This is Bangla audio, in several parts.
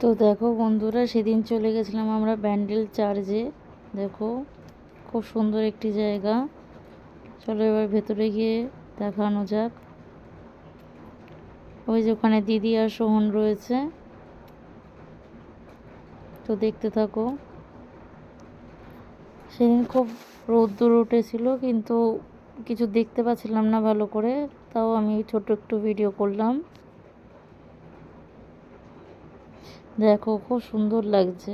তো দেখো বন্ধুরা, সেদিন চলে গেছিলাম আমরা ব্যান্ডেল চার্চে। দেখো, খুব সুন্দর একটি জায়গা। চলো এবার ভেতরে গিয়ে দেখানো যাক। ওই যে ওখানে দিদি আর সোহন রয়েছে। তো দেখতে থাকো। সেদিন খুব রোদ্দুর উঠেছিল, কিন্তু কিছু দেখতে পাচ্ছিলাম না ভালো করে। তাও আমি ছোট একটু ভিডিও করলাম। দেখো, খুব সুন্দর লাগছে।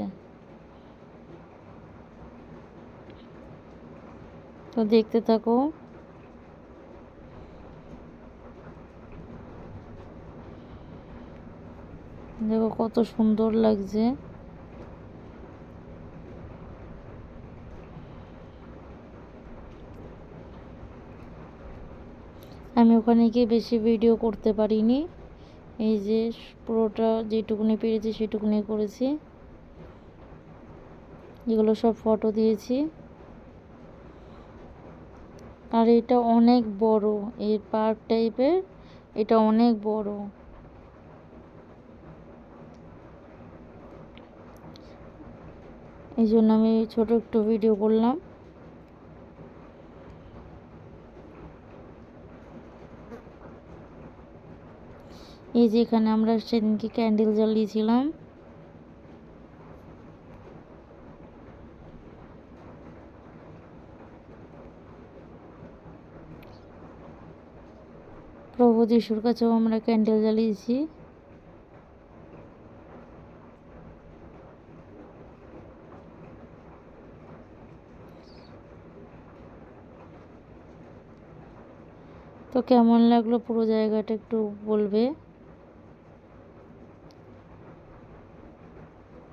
তো দেখতে থাকো। দেখো, কত সুন্দর লাগছে। আমি ওখানে গিয়ে বেশি ভিডিও করতে পারিনি। এই যে পুরোটা যেটুকুনি পেরেছি সেটুকুনি করেছি। এগুলো সব ফটো দিয়েছি। আর এটা অনেক বড়, এর পার্ক টাইপের এটা অনেক বড়। এই জন্য আমি ছোট একটু ভিডিও করলাম। এই যে এখানে আমরা সেদিনকে ক্যান্ডেল জ্বালিয়েছিলাম। প্রভু যিশুর কাছেও আমরা ক্যান্ডেল জ্বালিয়েছি। তো কেমন লাগল পুরো জায়গাটা একটু বলবে?